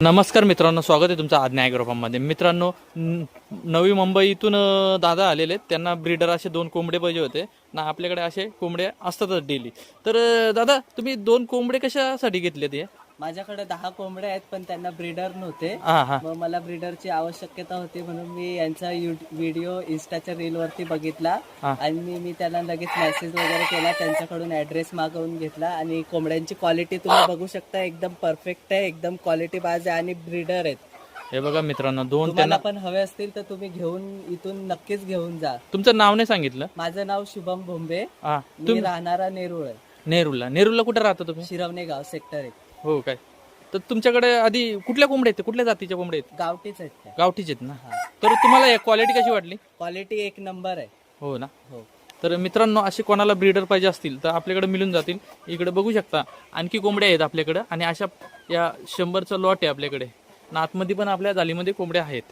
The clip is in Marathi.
नमस्कार मित्रांनो स्वागत आहे तुमचं आज्ञा ॲग्रोफार्ममध्ये मित्रांनो नवी मुंबईतून दादा आलेले आहेत. त्यांना ब्रीडर असे दोन कोंबडे पाहिजे होते. ना आपल्याकडे असे कोंबडे असतातच डेली तर दादा तुम्ही दोन कोंबडे कशासाठी घेतले ते माझ्याकडे दहा कोंबडे आहेत पण त्यांना ब्रीडर नव्हते. हां हां. मग मला ब्रीडरची आवश्यकता होती म्हणून मी यांचा व्हिडिओ इन्स्टाच्या रील वरती बघितला. हा. आणि मी त्यांना लगेच मेसेज वगैरे केला त्यांच्याकडून ऍड्रेस मागवून घेतला. आणि कोंबड्यांची क्वालिटी तुम्ही बघू शकता एकदम परफेक्ट आहे एकदम क्वालिटी बाज आहे आणि ब्रीडर आहेत. हे बघा मित्रांनो दोन तुम्हाला त्यांना पण हवे असतील तर तुम्ही घेऊन इथून नक्कीच घेऊन जा. तुमचं नाव नाही सांगितलं? माझं नाव शुभम भोंबे. हां. मी राहणारा नेरूळ आहे. नेरूरला नेरूरला कुठे राहता तुम्ही? शिरवणे गाव सेक्टर एक. हो काय. तर तुमच्याकडे आधी कुठल्या कोंबड्या आहेत? कुठल्या जातीच्या कोंबड्या आहेत? गावठीच आहेत त्या. गावठीच आहेत ना? तर तुम्हाला क्वालिटी कशी वाटली? क्वालिटी एक नंबर आहे. हो ना? हो. तर मित्रांनो असे कोणाला ब्रीडर पाहिजे असतील तर आपल्याकडे मिळून जातील. इकडे बघू शकता आणखी कोंबड्या आहेत आपल्याकडे. आणि अशा या शंभरचा लॉट आहे आपल्याकडे. आणि आतमध्ये पण आपल्या जालीमध्ये कोंबड्या आहेत.